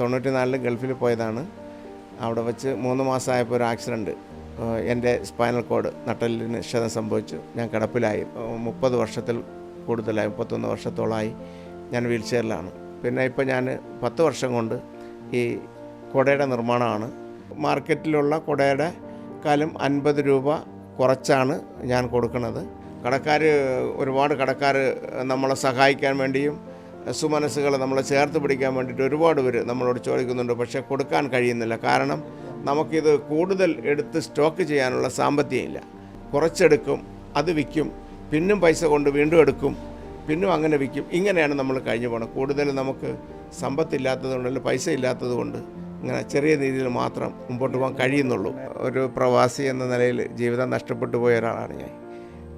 തൊണ്ണൂറ്റി നാലിൽ ഗൾഫിൽ പോയതാണ്. അവിടെ വെച്ച് മൂന്ന് മാസമായപ്പോൾ ഒരു ആക്സിഡന്റ്. എന്റെ സ്പൈനൽ കോഡ് നട്ടലിന് ക്ഷതം സംഭവിച്ചു. ഞാൻ കിടപ്പിലായി. മുപ്പത് വർഷത്തിൽ കൂടുതലായി മുപ്പത്തൊന്ന് വർഷത്തോളമായി ഞാൻ വീൽ ചെയറിലാണ്. പിന്നെ ഇപ്പോൾ ഞാൻ പത്ത് വർഷം കൊണ്ട് ഈ കുടയുടെ നിർമ്മാണമാണ്. മാർക്കറ്റിലുള്ള കുടയുടെ കാലം അൻപത് രൂപ കുറച്ചാണ് ഞാൻ കൊടുക്കുന്നത്. കടക്കാർ ഒരുപാട് കടക്കാർ നമ്മളെ സഹായിക്കാൻ വേണ്ടിയും സുമനസ്സുകളെ നമ്മളെ ചേർത്ത് പിടിക്കാൻ വേണ്ടിയിട്ട് ഒരുപാട് പേര് നമ്മളോട് ചോദിക്കുന്നുണ്ട്. പക്ഷേ കൊടുക്കാൻ കഴിയുന്നില്ല. കാരണം നമുക്കിത് കൂടുതൽ എടുത്ത് സ്റ്റോക്ക് ചെയ്യാനുള്ള സാമ്പത്തികമില്ല. കുറച്ചെടുക്കും അത് വിൽക്കും പിന്നും പൈസ കൊണ്ട് വീണ്ടും എടുക്കും പിന്നും അങ്ങനെ വിൽക്കും. ഇങ്ങനെയാണ് നമ്മൾ കഴിഞ്ഞു പോകണം കൂടുതൽ നമുക്ക് സമ്പത്തില്ലാത്തതുകൊണ്ട് പൈസ ഇല്ലാത്തതുകൊണ്ട് ഇങ്ങനെ ചെറിയ രീതിയിൽ മാത്രം മുമ്പോട്ട് പോകാൻ കഴിയുന്നുള്ളൂ. ഒരു പ്രവാസി എന്ന നിലയിൽ ജീവിതം നഷ്ടപ്പെട്ടു പോയ ഒരാളാണ് ഞാൻ.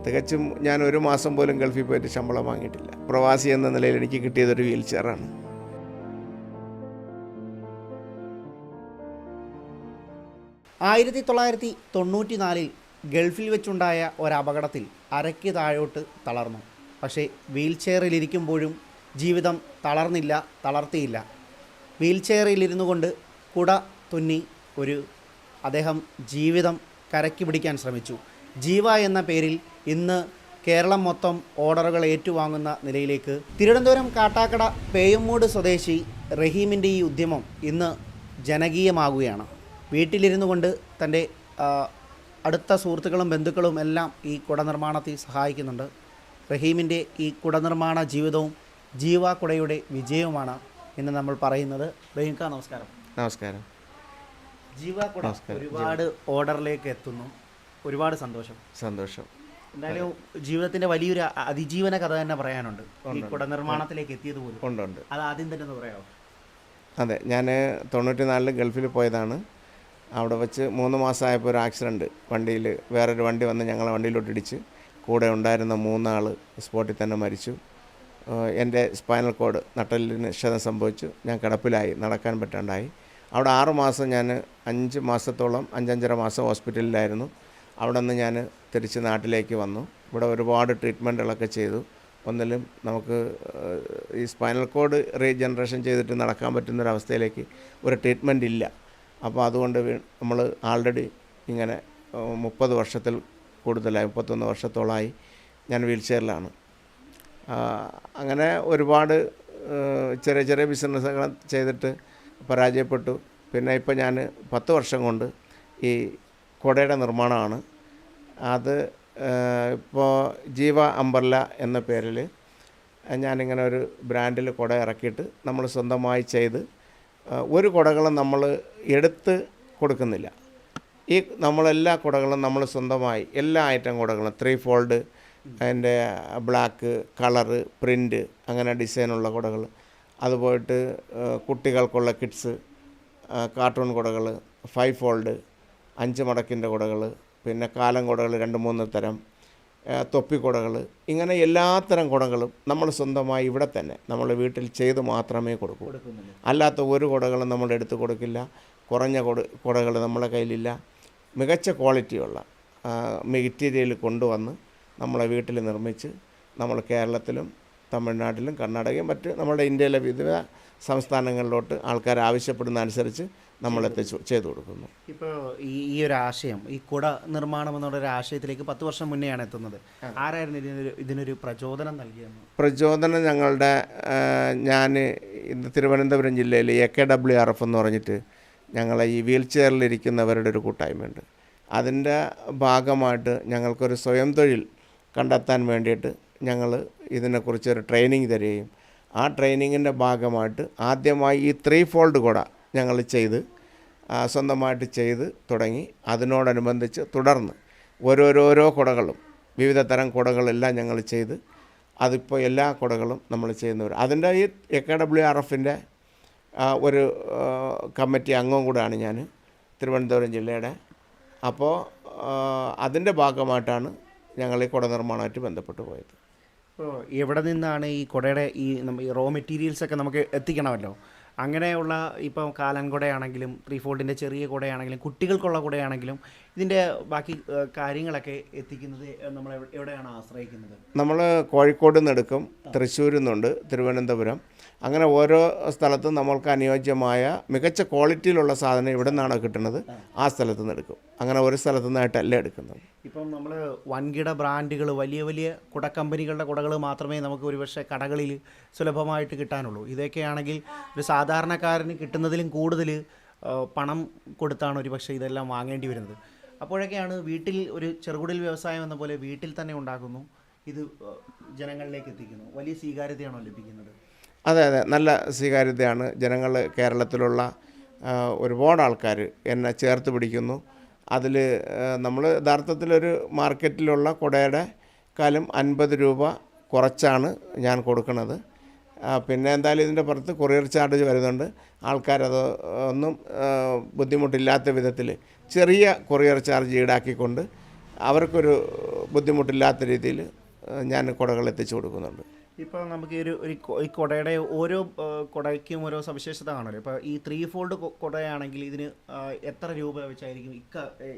തികച്ചും ഞാൻ ഒരു മാസം പോലും ഗൾഫിൽ പോയിട്ട് ശമ്പളം വാങ്ങിയിട്ടില്ല. പ്രവാസി എന്ന നിലയിൽ എനിക്ക് കിട്ടിയതൊരു വീൽ ചെയറാണ് ആയിരത്തി തൊള്ളായിരത്തി തൊണ്ണൂറ്റി നാലിൽ ഗൾഫിൽ വെച്ചുണ്ടായ ഒരപകടത്തിൽ അരയ്ക്ക് താഴോട്ട് തളർന്നു. പക്ഷേ വീൽ ചെയറിലിരിക്കുമ്പോഴും ജീവിതം തളർന്നില്ല തളർത്തിയില്ല. വീൽ ചെയറിലിരുന്നു കൊണ്ട് കുട തുന്നി ഒരു അദ്ദേഹം ജീവിതം കരക്കി പിടിക്കാൻ ശ്രമിച്ചു. ജീവ എന്ന പേരിൽ ഇന്ന് കേരളം മൊത്തം ഓർഡറുകൾ ഏറ്റുവാങ്ങുന്ന നിലയിലേക്ക് തിരുവനന്തപുരം കാട്ടാക്കട പേയമ്മൂട് സ്വദേശി റഹീമിന്റെ ഈ ഉദ്യമം ഇന്ന് ജനകീയമാകുകയാണ്. വീട്ടിലിരുന്നു കൊണ്ട് തന്റെ അടുത്ത സുഹൃത്തുക്കളും ബന്ധുക്കളും എല്ലാം ഈ കുടനിർമ്മാണത്തിൽ സഹായിക്കുന്നുണ്ട്. റഹീമിന്റെ ഈ കുടനിർമ്മാണ ജീവിതവും ജീവ കുടയുടെ വിജയവുമാണ് ഇന്ന് നമ്മൾ പറയുന്നത്. റഹീം നമസ്കാരം. നമസ്കാരം. ജീവ കുട ഒരുപാട് ഓർഡറിലേക്ക് എത്തുന്നു. ഒരുപാട് സന്തോഷം. സന്തോഷം. എന്തായാലും ജീവിതത്തിന്റെ വലിയൊരു അതിജീവന കഥ തന്നെ പറയാനുണ്ട്. ഈ കുട നിർമ്മാണത്തിലേക്ക് എത്തിയത് പോലും ഉണ്ട് ഉണ്ട് അത് ആദ്യം തന്നെ ഒന്ന് പറയാമോ? അതെ ഞാൻ തൊണ്ണൂറ്റി നാലിൽ ഗൾഫിൽ പോയതാണ്. അവിടെ വെച്ച് മൂന്ന് മാസമായപ്പോൾ ഒരു ആക്സിഡന്റ് വണ്ടിയിൽ വേറൊരു വണ്ടി വന്ന് ഞങ്ങളെ വണ്ടിയിലോട്ട് ഇടിച്ച് കൂടെ ഉണ്ടായിരുന്ന മൂന്നാൾ സ്പോട്ടിൽ തന്നെ മരിച്ചു. എന്റെ സ്പൈനൽ കോഡ് നട്ടലിന് ക്ഷതം സംഭവിച്ചു. ഞാൻ കിടപ്പിലായി നടക്കാൻ പറ്റാണ്ടായി. അവിടെ ആറ് മാസം ഞാൻ അഞ്ച് മാസത്തോളം അഞ്ചഞ്ചര മാസം ഹോസ്പിറ്റലിലായിരുന്നു. അവിടെ നിന്ന് ഞാൻ തിരിച്ച് നാട്ടിലേക്ക് വന്നു. ഇവിടെ ഒരുപാട് ട്രീറ്റ്മെന്റുകളൊക്കെ ചെയ്തു. ഒന്നിലും നമുക്ക് ഈ സ്പൈനൽ കോഡ് റീജനറേഷൻ ചെയ്തിട്ട് നടക്കാൻ പറ്റുന്നൊരവസ്ഥയിലേക്ക് ഒരു ട്രീറ്റ്മെന്റ് ഇല്ല. അപ്പോൾ അതുകൊണ്ട് നമ്മൾ ആൾറെഡി ഇങ്ങനെ മുപ്പത് വർഷത്തിൽ കൂടുതലായി മുപ്പത്തൊന്ന് വർഷത്തോളമായി ഞാൻ വീൽ ചെയറിലാണ്. അങ്ങനെ ഒരുപാട് ചെറിയ ചെറിയ ബിസിനസ്സുകൾ ചെയ്തിട്ട് പരാജയപ്പെട്ടു. പിന്നെ ഇപ്പോൾ ഞാൻ പത്ത് വർഷം കൊണ്ട് ഈ കുടയുടെ നിർമ്മാണമാണ് അത് ഇപ്പോൾ ജീവ അംബർല എന്ന പേരിൽ ഞാനിങ്ങനെ ഒരു ബ്രാൻഡിൽ കുട ഇറക്കിയിട്ട് നമ്മൾ സ്വന്തമായി ചെയ്ത് ഒരു കുടകളും നമ്മൾ എടുത്ത് കൊടുക്കുന്നില്ല. ഈ നമ്മളെല്ലാ കുടകളും നമ്മൾ സ്വന്തമായി എല്ലാ ഐറ്റം കുടകളും ത്രീ ഫോൾഡ് അതിന്റെ ബ്ലാക്ക് കളറ് പ്രിന്റ് അങ്ങനെ ഡിസൈനുള്ള കുടകൾ അതുപോയിട്ട് കുട്ടികൾക്കുള്ള കിഡ്സ് കാർട്ടൂൺ കുടകൾ ഫൈവ് ഫോൾഡ് അഞ്ച് മടക്കിന്റെ കുടകൾ പിന്നെ കാലം കുടകൾ രണ്ട് മൂന്ന് തരം തൊപ്പിക്കുടകൾ ഇങ്ങനെ എല്ലാത്തരം കുടകളും നമ്മൾ സ്വന്തമായി ഇവിടെ തന്നെ നമ്മൾ വീട്ടിൽ ചെയ്ത് മാത്രമേ കൊടുക്കൂ. അല്ലാത്ത ഒരു കുടകളും നമ്മൾ എടുത്തു കൊടുക്കില്ല. കുറഞ്ഞ കൊട കുടകൾ നമ്മളെ കയ്യിലില്ല. മികച്ച ക്വാളിറ്റിയുള്ള മെറ്റീരിയൽ കൊണ്ടുവന്ന് നമ്മളെ വീട്ടിൽ നിർമ്മിച്ച് നമ്മൾ കേരളത്തിലും തമിഴ്നാട്ടിലും കർണാടകയും മറ്റ് നമ്മുടെ ഇന്ത്യയിലെ വിവിധ സംസ്ഥാനങ്ങളിലോട്ട് ആൾക്കാർ ആവശ്യപ്പെടുന്ന അനുസരിച്ച് നമ്മൾ ചെയ്തു. കൊടുക്കുന്നു. ഇപ്പോൾ ഈ ഈ ഒരു ആശയം ഈ കുട നിർമ്മാണം എന്നുള്ള ഒരു ആശയത്തിലേക്ക് പത്ത് വർഷം മുന്നെയാണ് എത്തുന്നത്. ആരായിരുന്നു ഇതിനൊരു ഇതിനൊരു പ്രചോദനം നൽകിയത് പ്രചോദനം ഞങ്ങളുടെ ഞാൻ ഇന്ന് തിരുവനന്തപുരം ജില്ലയിൽ A K W R F എന്ന് പറഞ്ഞിട്ട് ഞങ്ങളെ ഈ വീൽ ചെയറിലിരിക്കുന്നവരുടെ ഒരു കൂട്ടായ്മയുണ്ട്. അതിന്റെ ഭാഗമായിട്ട് ഞങ്ങൾക്കൊരു സ്വയം തൊഴിൽ കണ്ടെത്താൻ വേണ്ടിയിട്ട് ഞങ്ങൾ ഇതിനെക്കുറിച്ചൊരു ട്രെയിനിങ് തരികയും ആ ട്രെയിനിങ്ങിന്റെ ഭാഗമായിട്ട് ആദ്യമായി ഈ ത്രീ ഫോൾഡ് കുട ഞങ്ങൾ ചെയ്ത് സ്വന്തമായിട്ട് ചെയ്ത് തുടങ്ങി. അതിനോടനുബന്ധിച്ച് തുടർന്ന് ഓരോരോരോ കുടകളും വിവിധ തരം കുടകളെല്ലാം ഞങ്ങൾ ചെയ്ത് അതിപ്പോൾ എല്ലാ കുടകളും നമ്മൾ ചെയ്യുന്നവർ. അതിന്റെ ഈ എ കെ ഡബ്ല്യു ആർ എഫിന്റെ ഒരു കമ്മിറ്റി അംഗം കൂടെയാണ് ഞാൻ തിരുവനന്തപുരം ജില്ലയുടെ. അപ്പോൾ അതിന്റെ ഭാഗമായിട്ടാണ് ഞങ്ങൾ ഈ കുട നിർമ്മാണമായിട്ട് ബന്ധപ്പെട്ട് പോയത്. എവിടെ നിന്നാണ് ഈ കുടയുടെ ഈ ഈ റോ മെറ്റീരിയൽസ് ഒക്കെ നമുക്ക് എത്തിക്കണമല്ലോ? അങ്ങനെയുള്ള ഇപ്പോൾ കാലൻ കുടയാണെങ്കിലും ത്രീ ഫോൾഡിന്റെ ചെറിയ കുടയാണെങ്കിലും കുട്ടികൾക്കുള്ള കുടയാണെങ്കിലും ഇതിന്റെ ബാക്കി കാര്യങ്ങളൊക്കെ എത്തിക്കുന്നത് നമ്മൾ എവിടെയാണ് ആശ്രയിക്കുന്നത്? നമ്മൾ കോഴിക്കോട് നിന്ന് എടുക്കും തൃശ്ശൂരിൽ നിന്നുണ്ട് തിരുവനന്തപുരം. അങ്ങനെ ഓരോ സ്ഥലത്തും നമ്മൾക്ക് അനുയോജ്യമായ മികച്ച ക്വാളിറ്റിയിലുള്ള സാധനം എവിടെ നിന്നാണോ കിട്ടുന്നത്. ആ. സ്ഥലത്ത് നിന്ന് എടുക്കും. അങ്ങനെ ഒരു സ്ഥലത്തു നിന്നായിട്ടല്ല എടുക്കുന്നത്. ഇപ്പം നമ്മൾ വൻകിട ബ്രാൻഡുകൾ വലിയ വലിയ കുട കമ്പനികളുടെ കുടകൾ മാത്രമേ നമുക്ക് ഒരുപക്ഷെ കടകളിൽ സുലഭമായിട്ട് കിട്ടാനുള്ളൂ. ഇതൊക്കെയാണെങ്കിൽ ഒരു സാധാരണക്കാരന് കിട്ടുന്നതിലും കൂടുതൽ പണം കൊടുത്താണ് ഒരുപക്ഷെ ഇതെല്ലാം വാങ്ങേണ്ടി വരുന്നത്. അപ്പോഴൊക്കെയാണ് വീട്ടിൽ ഒരു ചെറുകുടിൽ വ്യവസായം എന്ന പോലെ വീട്ടിൽ തന്നെ ഉണ്ടാക്കുന്നു. ഇത് ജനങ്ങളിലേക്ക് എത്തിക്കുന്നു. വലിയ സ്വീകാര്യതയാണോ ലഭിക്കുന്നത്? അതെ അതെ. നല്ല സ്വീകാര്യതയാണ്. ജനങ്ങൾ കേരളത്തിലുള്ള ഒരുപാട് ആൾക്കാർ എന്നെ ചേർത്ത് പിടിക്കുന്നു. അതിൽ നമ്മൾ യഥാർത്ഥത്തിലൊരു മാർക്കറ്റിലുള്ള കുടയുടെ കാലം അൻപത് രൂപ കുറച്ചാണ് ഞാൻ കൊടുക്കുന്നത് പിന്നെ എന്തായാലും ഇതിന്റെ പുറത്ത് കൊറിയർ ചാർജ് വരുന്നുണ്ട്. ആൾക്കാരത് ഒന്നും ബുദ്ധിമുട്ടില്ലാത്ത വിധത്തിൽ ചെറിയ കൊറിയർ ചാർജ് ഈടാക്കിക്കൊണ്ട് അവർക്കൊരു ബുദ്ധിമുട്ടില്ലാത്ത രീതിയിൽ ഞാൻ കുടകൾ എത്തിച്ചു കൊടുക്കുന്നുണ്ട്. ഇപ്പോൾ നമുക്ക് ഈ ഒരു ഒരു ഈ കുടയുടെ ഓരോ കുടയ്ക്കും ഓരോ സവിശേഷത കാണുമല്ലോ. ഇപ്പോൾ ഈ ത്രീ ഫോൾഡ് കുടയാണെങ്കിൽ ഇതിന് എത്ര രൂപ വെച്ചായിരിക്കും ഇക്ക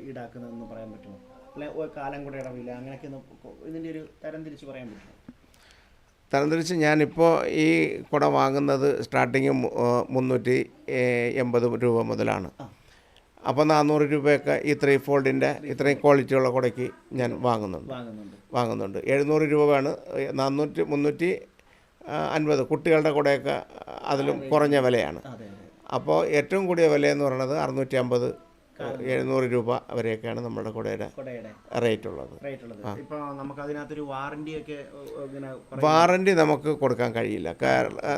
ഈടാക്കുന്നതെന്ന് പറയാൻ പറ്റുമോ? അല്ലെ കാലം കുടയുടെ വില അങ്ങനെയൊക്കെ ഒന്ന് ഇതിന്റെ ഒരു തരം തിരിച്ച് പറയാൻ പറ്റുമോ? തരംതിരിച്ച് ഞാനിപ്പോൾ ഈ കുട വാങ്ങുന്നത് സ്റ്റാർട്ടിങ് മുന്നൂറ്റി എൺപത് രൂപ മുതലാണ്. അപ്പോൾ നാനൂറ് രൂപയൊക്കെ ഈ ത്രീ ഫോൾഡിന്റെ ഇത്രയും ക്വാളിറ്റിയുള്ള കുടയ്ക്ക് ഞാൻ വാങ്ങുന്നുണ്ട്. വാങ്ങുന്നുണ്ട്. എഴുന്നൂറ് രൂപയാണ് നാനൂറ്റി മുന്നൂറ്റി അൻപത് കുട്ടികളുടെ കുടയൊക്കെ അതിലും കുറഞ്ഞ വിലയാണ്. അപ്പോൾ ഏറ്റവും കൂടിയ വില എന്ന് പറയുന്നത് അറുന്നൂറ്റി അമ്പത് എഴുന്നൂറ് രൂപ വരെയൊക്കെയാണ് നമ്മുടെ കുടയുടെ റേറ്റ് ഉള്ളത് വാറണ്ടി നമുക്ക് കൊടുക്കാൻ കഴിയില്ല.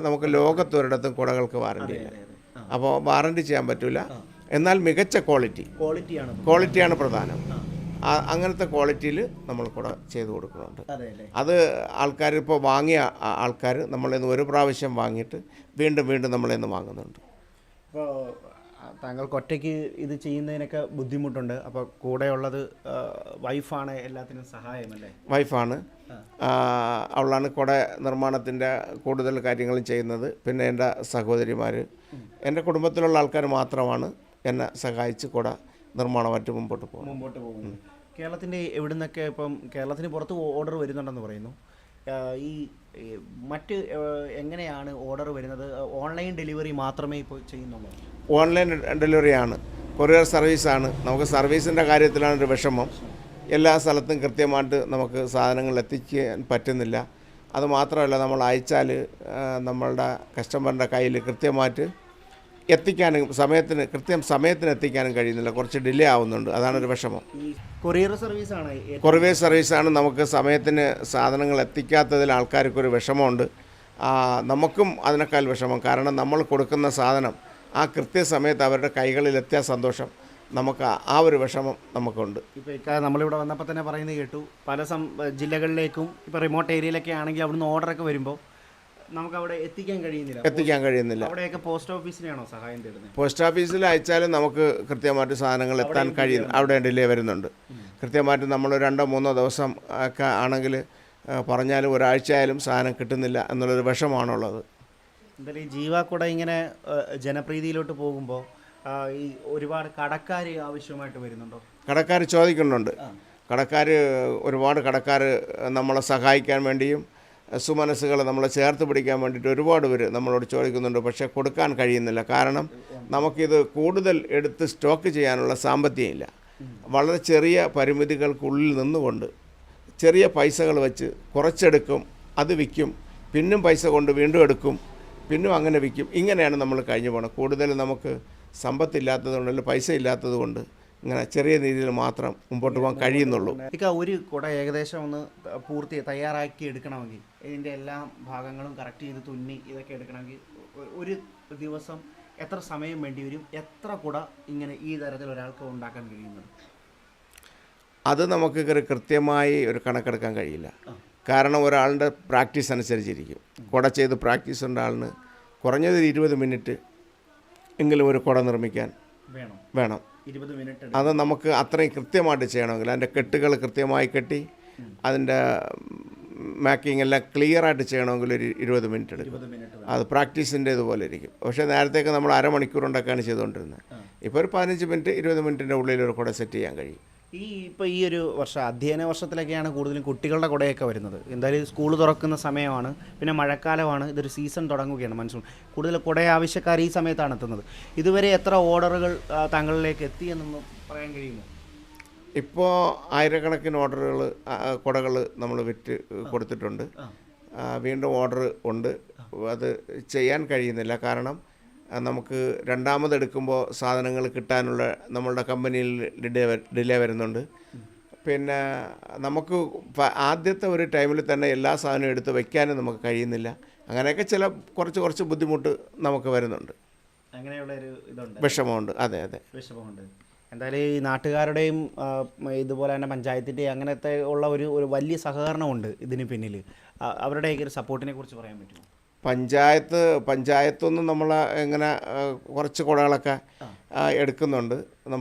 നമുക്ക് ലോകത്തൊരിടത്തും കുടകൾക്ക് വാറണ്ടി ഇല്ല. അപ്പോൾ വാറണ്ടി ചെയ്യാൻ പറ്റില്ല എന്നാൽ മികച്ച ക്വാളിറ്റി. ക്വാളിറ്റിയാണ് ക്വാളിറ്റിയാണ് പ്രധാനം. അങ്ങനത്തെ ക്വാളിറ്റിയിൽ നമ്മൾ കൂടെ ചെയ്തു കൊടുക്കുന്നുണ്ട്. അതെ ആൾക്കാർ ഇപ്പോൾ വാങ്ങിയ ആൾക്കാർ നമ്മളിൽ നിന്ന് ഒരു പ്രാവശ്യം വാങ്ങിയിട്ട് വീണ്ടും വീണ്ടും നമ്മളിൽ നിന്ന് വാങ്ങുന്നുണ്ട്. അപ്പോൾ താങ്കൾക്ക് ഒറ്റയ്ക്ക് ഇത് ചെയ്യുന്നതിനൊക്കെ ബുദ്ധിമുട്ടുണ്ട്. അപ്പോൾ കൂടെയുള്ളത് വൈഫാണ് എല്ലാത്തിനും സഹായമല്ലേ വൈഫാണ്. അവളാണ് കുട നിർമ്മാണത്തിന്റെ കൂടുതൽ കാര്യങ്ങളും ചെയ്യുന്നത്. പിന്നെ എന്റെ സഹോദരിമാർ എന്റെ കുടുംബത്തിലുള്ള ആൾക്കാർ മാത്രമാണ് എന്നെ സഹായിച്ച് കുട നിർമ്മാണമായിട്ട് മുമ്പോട്ട് പോകും. മുമ്പോട്ട് പോകുന്നു. കേരളത്തിന്റെ എവിടെ നിന്നൊക്കെ ഇപ്പം കേരളത്തിന് പുറത്ത് ഓർഡർ വരുന്നുണ്ടെന്ന് പറയുന്നു. ഈ മറ്റ് എങ്ങനെയാണ് ഓർഡർ വരുന്നത്? ഓൺലൈൻ ഡെലിവറി മാത്രമേ ഇപ്പോൾ ചെയ്യുന്നുള്ളൂ. ഓൺലൈൻ ഡെലിവറിയാണ് കൊറിയർ സർവീസാണ് നമുക്ക് സർവീസിന്റെ കാര്യത്തിലാണ് ഒരു വിഷമം. എല്ലാ സ്ഥലത്തും കൃത്യമായിട്ട് നമുക്ക് സാധനങ്ങൾ എത്തിക്കാൻ പറ്റുന്നില്ല. അതുമാത്രമല്ല നമ്മൾ അയച്ചാൽ നമ്മളുടെ കസ്റ്റമറിന്റെ കയ്യിൽ കൃത്യമായിട്ട് എത്തിക്കാനും സമയത്തിന് കൃത്യം സമയത്തിന് എത്തിക്കാനും കഴിയുന്നില്ല. കുറച്ച് ഡിലേ ആവുന്നുണ്ട്. അതാണ് ഒരു വിഷമം. കൊറിയർ സർവീസ് ആണ് കൊറിയർ സർവീസാണ് നമുക്ക് സമയത്തിന് സാധനങ്ങൾ എത്തിക്കാത്തതിൽ ആൾക്കാർക്കൊരു വിഷമമുണ്ട്. നമുക്കും അതിനേക്കാൾ വിഷമം. കാരണം നമ്മൾ കൊടുക്കുന്ന സാധനം ആ കൃത്യസമയത്ത് അവരുടെ കൈകളിൽ എത്തിയ സന്തോഷം നമുക്ക് ആ- ഒരു വിഷമം നമുക്കുണ്ട്. ഇപ്പോൾ ഇക്ക നമ്മളിവിടെ വന്നപ്പോൾ തന്നെ പറയുന്നത് കേട്ടു. പല ജില്ലകളിലേക്കും ഇപ്പോൾ റിമോട്ട് ഏരിയയിലൊക്കെ ആണെങ്കിൽ അവിടുന്ന് ഓർഡറൊക്കെ വരുമ്പോൾ നമുക്ക് അവിടെ എത്തിക്കാൻ കഴിയുന്നില്ല. എത്തിക്കാൻ കഴിയുന്നില്ല. അവിടെയൊക്കെ പോസ്റ്റ് ഓഫീസിനെയാണോ സഹായം തേടുന്നത് പോസ്റ്റ് ഓഫീസിൽ അയച്ചാലും നമുക്ക് കൃത്യമായിട്ട് സാധനങ്ങൾ എത്താൻ കഴിയുന്നു അവിടെ ഡിലേ വരുന്നുണ്ട്. കൃത്യമായിട്ട് നമ്മൾ രണ്ടോ മൂന്നോ ദിവസം ഒക്കെ ആണെങ്കിൽ പറഞ്ഞാലും ഒരാഴ്ചയായാലും സാധനം കിട്ടുന്നില്ല എന്നുള്ളൊരു വിഷമാണുള്ളത്. എന്തായാലും ഈ ജീവ കൂടെ ഇങ്ങനെ ജനപ്രീതിയിലോട്ട് പോകുമ്പോൾ ഈ ഒരുപാട് കടക്കാർ ആവശ്യമായിട്ട് വരുന്നുണ്ടോ? കടക്കാർ ചോദിക്കുന്നുണ്ട്. കടക്കാർ ഒരുപാട് കടക്കാർ നമ്മളെ സഹായിക്കാൻ വേണ്ടിയും സുമനസ്സുകളെ നമ്മളെ ചേർത്ത് പിടിക്കാൻ വേണ്ടിയിട്ട് ഒരുപാട് പേര് നമ്മളോട് ചോദിക്കുന്നുണ്ട് പക്ഷേ കൊടുക്കാൻ കഴിയുന്നില്ല. കാരണം നമുക്കിത് കൂടുതൽ എടുത്ത് സ്റ്റോക്ക് ചെയ്യാനുള്ള സാമ്പത്തികം ഇല്ല വളരെ ചെറിയ പരിമിതികൾക്കുള്ളിൽ നിന്നുകൊണ്ട് ചെറിയ പൈസകൾ വെച്ച് കുറച്ചെടുക്കും അത് വിൽക്കും പിന്നും പൈസ കൊണ്ട് വീണ്ടും എടുക്കും പിന്നും അങ്ങനെ വിൽക്കും. ഇങ്ങനെയാണ് നമ്മൾ കഴിഞ്ഞു പോകണം കൂടുതൽ നമുക്ക് സമ്പത്തില്ലാത്തത് കൊണ്ട് അല്ലെങ്കിൽ പൈസ ഇല്ലാത്തതുകൊണ്ട് ഇങ്ങനെ ചെറിയ രീതിയിൽ മാത്രം മുമ്പോട്ട് പോകാൻ കഴിയുന്നുള്ളൂ. ഒരു കുട ഏകദേശം ഒന്ന് പൂർത്തി തയ്യാറാക്കി എടുക്കണമെങ്കിൽ ഇതിന്റെ എല്ലാ ഭാഗങ്ങളും കറക്റ്റ് ചെയ്ത് തുന്നി ഇതൊക്കെ എടുക്കണമെങ്കിൽ ഒരു ദിവസം എത്ര സമയം വേണ്ടി വരും? എത്ര കുട ഇങ്ങനെ ഈ തരത്തിൽ ഒരാൾക്ക് ഉണ്ടാക്കാൻ കഴിയുന്നത്? അത് നമുക്ക് കൃത്യമായി ഒരു കണക്കെടുക്കാൻ കഴിയില്ല. കാരണം ഒരാളുടെ പ്രാക്ടീസ് അനുസരിച്ചിരിക്കും. കുട ചെയ്ത് പ്രാക്ടീസ് ഉണ്ട ആളിന് കുറഞ്ഞത് ഇരുപത് മിനിറ്റ് എങ്കിലും ഒരു കുട നിർമ്മിക്കാൻ വേണം. വേണം. ഇരുപത് മിനിറ്റ് അത് നമുക്ക് അത്രയും കൃത്യമായിട്ട് ചെയ്യണമെങ്കിൽ അതിന്റെ കെട്ടുകൾ കൃത്യമായി കെട്ടി അതിന്റെ മാക്കിംഗ് എല്ലാം ക്ലിയർ ആയിട്ട് ചെയ്യണമെങ്കിൽ ഒരു ഇരുപത് മിനിറ്റ് എടുക്കും. അത് പ്രാക്ടീസിന്റെ ഇതുപോലെ ഇരിക്കും. പക്ഷേ നേരത്തേക്ക് നമ്മൾ അരമണിക്കൂർ കൊണ്ടൊക്കെയാണ് ചെയ്തുകൊണ്ടിരുന്നത്. ഇപ്പോൾ ഒരു പതിനഞ്ച് മിനിറ്റ് ഇരുപത് മിനിറ്റിന്റെ ഉള്ളിൽ ഒരു കുട സെറ്റ് ചെയ്യാൻ കഴിയും. ഈ ഇപ്പോൾ ഈ ഒരു വർഷം അധ്യയന വർഷത്തിലൊക്കെയാണ് കൂടുതലും കുട്ടികളുടെ കുടയൊക്കെ വരുന്നത്. എന്തായാലും സ്കൂൾ തുറക്കുന്ന സമയമാണ് പിന്നെ മഴക്കാലമാണ് ഇതൊരു സീസൺ തുടങ്ങുകയാണ് മൺസൂൺ കൂടുതൽ കുട ആവശ്യക്കാർ ഈ സമയത്താണ് എത്തുന്നത്. ഇതുവരെ എത്ര ഓർഡറുകൾ താങ്കളിലേക്ക് എത്തി എത്തിയെന്നൊന്ന് പറയാൻ കഴിയുമോ? ഇപ്പോൾ ആയിരക്കണക്കിന് ഓർഡറുകൾ കുടകൾ നമ്മൾ വിറ്റ് കൊടുത്തിട്ടുണ്ട്. വീണ്ടും ഓർഡർ ഉണ്ട്. അത് ചെയ്യാൻ കഴിയുന്നില്ല. കാരണം നമുക്ക് രണ്ടാമത് എടുക്കുമ്പോൾ സാധനങ്ങൾ കിട്ടാനുള്ള നമ്മളുടെ കമ്പനിയിൽ ഡിലേ ഡിലേ വരുന്നുണ്ട്. പിന്നെ നമുക്ക് ആദ്യത്തെ ഒരു ടൈമിൽ തന്നെ എല്ലാ സാധനവും എടുത്ത് വയ്ക്കാനും നമുക്ക് കഴിയുന്നില്ല. അങ്ങനെയൊക്കെ ചില കുറച്ച് കുറച്ച് ബുദ്ധിമുട്ട് നമുക്ക് വരുന്നുണ്ട്. അങ്ങനെയുള്ള ഒരു ഇതുണ്ട്. വിഷമമുണ്ട്. അതെ അതെ. വിഷമമുണ്ട്. എന്തായാലും ഈ നാട്ടുകാരുടെയും ഇതുപോലെ തന്നെ പഞ്ചായത്തിന്റെയും അങ്ങനത്തെ ഉള്ള ഒരു ഒരു വലിയ സഹകരണമുണ്ട് ഇതിന് പിന്നിൽ. അവരുടെയൊക്കെ ഒരു സപ്പോർട്ടിനെ കുറിച്ച് പറയാൻ പറ്റുമോ? പഞ്ചായത്ത് പഞ്ചായത്തൊന്നും നമ്മൾ ഇങ്ങനെ കുറച്ച് കുടകളൊക്കെ എടുക്കുന്നുണ്ട്.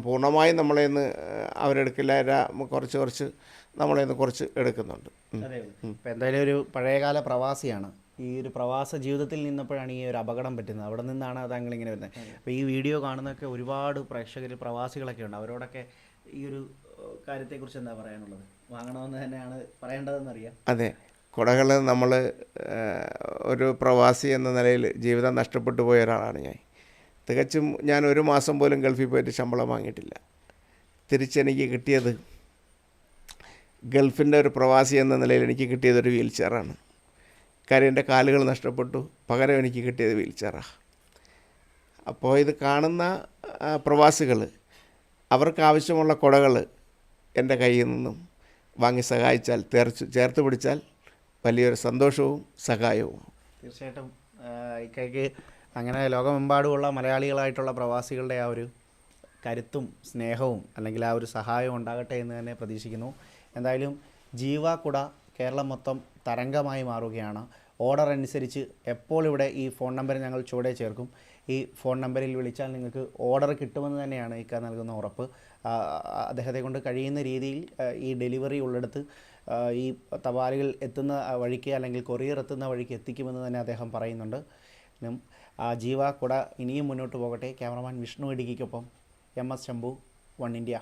പൂർണമായും നമ്മളെ നിന്ന് അവരെടുക്കില്ല കുറച്ച് കുറച്ച് നമ്മളെ നിന്ന് കുറച്ച് എടുക്കുന്നുണ്ട്. എന്തായാലും ഒരു പഴയകാല പ്രവാസിയാണ്. ഈ ഒരു പ്രവാസ ജീവിതത്തിൽ നിന്നപ്പോഴാണ് ഈ ഒരു അപകടം പറ്റുന്നത്. അവിടെ നിന്നാണ് താങ്കൾ ഇങ്ങനെ വരുന്നത്. അപ്പോൾ ഈ വീഡിയോ കാണുന്നൊക്കെ ഒരുപാട് പ്രേക്ഷകർ പ്രവാസികളൊക്കെ ഉണ്ട്. അവരോടൊക്കെ ഈ ഒരു കാര്യത്തെക്കുറിച്ച് എന്താ പറയാനുള്ളത്? വാങ്ങണമെന്ന് തന്നെയാണ് പറയേണ്ടതെന്നറിയാം. അതെ. കുടകൾ നമ്മൾ ഒരു പ്രവാസി എന്ന നിലയിൽ ജീവിതം നഷ്ടപ്പെട്ടു പോയ ഒരാളാണ് ഞാൻ. തികച്ചും ഞാൻ ഒരു മാസം പോലും ഗൾഫിൽ പോയിട്ട് ശമ്പളം വാങ്ങിയിട്ടില്ല. തിരിച്ചെനിക്ക് കിട്ടിയത് ഗൾഫിന്റെ ഒരു പ്രവാസി എന്ന നിലയിൽ എനിക്ക് കിട്ടിയതൊരു വീൽ ചെയറാണ് കാര്യം എന്റെ കാലുകൾ നഷ്ടപ്പെട്ടു. പകരം എനിക്ക് കിട്ടിയത് വീൽ ചെയറാണ് അപ്പോൾ ഇത് കാണുന്ന പ്രവാസികൾ അവർക്ക് ആവശ്യമുള്ള കുടകൾ എന്റെ കയ്യിൽ നിന്നും വാങ്ങി സഹായിച്ചാൽ തേർച്ച് ചേർത്ത് പിടിച്ചാൽ വലിയൊരു സന്തോഷവും സഹായവും തീർച്ചയായിട്ടും ഇക്കയ്ക്ക് അങ്ങനെ ലോകമെമ്പാടുമുള്ള മലയാളികളായിട്ടുള്ള പ്രവാസികളുടെ ആ ഒരു കരുത്തും സ്നേഹവും അല്ലെങ്കിൽ ആ ഒരു സഹായവും ഉണ്ടാകട്ടെ എന്ന് തന്നെ പ്രതീക്ഷിക്കുന്നു. എന്തായാലും ജീവ കുട കേരളം മൊത്തം തരംഗമായി മാറുകയാണ്. ഓർഡർ അനുസരിച്ച് എപ്പോൾ ഇവിടെ ഈ ഫോൺ നമ്പർ ഞങ്ങൾ ചുവടെ ചേർക്കും. ഈ ഫോൺ നമ്പറിൽ വിളിച്ചാൽ നിങ്ങൾക്ക് ഓർഡർ കിട്ടുമെന്ന് തന്നെയാണ് ഇക്ക നൽകുന്ന ഉറപ്പ്. അദ്ദേഹത്തെ കൊണ്ട് കഴിയുന്ന രീതിയിൽ ഈ ഡെലിവറി ഉള്ളിടത്ത് ഈ തപാലുകൾ എത്തുന്ന വഴിക്ക് അല്ലെങ്കിൽ കൊറിയർ എത്തുന്ന വഴിക്ക് എത്തിക്കുമെന്ന് തന്നെ അദ്ദേഹം പറയുന്നുണ്ട്. ആ ജീവ കുട ഇനിയും മുന്നോട്ട് പോകട്ടെ. Cameraman Vishnu ഇടുക്കിക്കൊപ്പം M S Shambhu one India